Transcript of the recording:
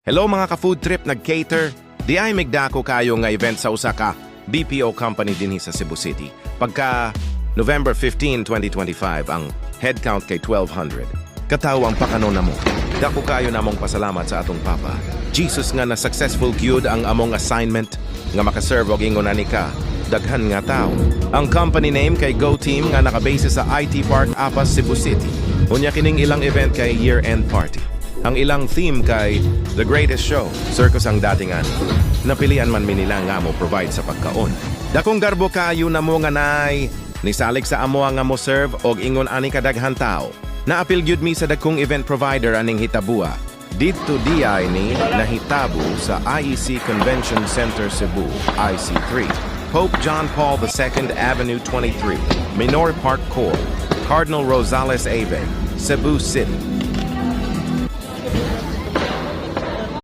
Hello mga ka-food trip nag-cater. Di ay migdako kayo nga event sa usa ka BPO company dinhi sa Cebu City. Pagka November 15, 2025 ang headcount kay 1200. Kataw ang pakano namo. Dako kayo namong pasalamat sa atong papa. Jesus nga na successful gyud ang among assignment nga makaserve og ingon ani ka. Daghan nga tao. Ang company name kay Go Team nga nakabase sa IT Park Apas Cebu City. Unya kining ilang event kay year-end party. Ang ilang theme kay The Greatest Show, circus ang datingan. Napilian man mi nila nga mo provide sa pagkaon. Dakong garbo kayo na mo nga nay, nisalik sa amo nga mo serve og ingon ani kadaghan tao. Naapil gyud mi sa dagkong event provider aning hitabua. Dito DI ni nahitabo sa IEC Convention Center Cebu, IC3. Pope John Paul II Avenue 23, Minor Park Core, Cardinal Rosales Ave, Cebu City.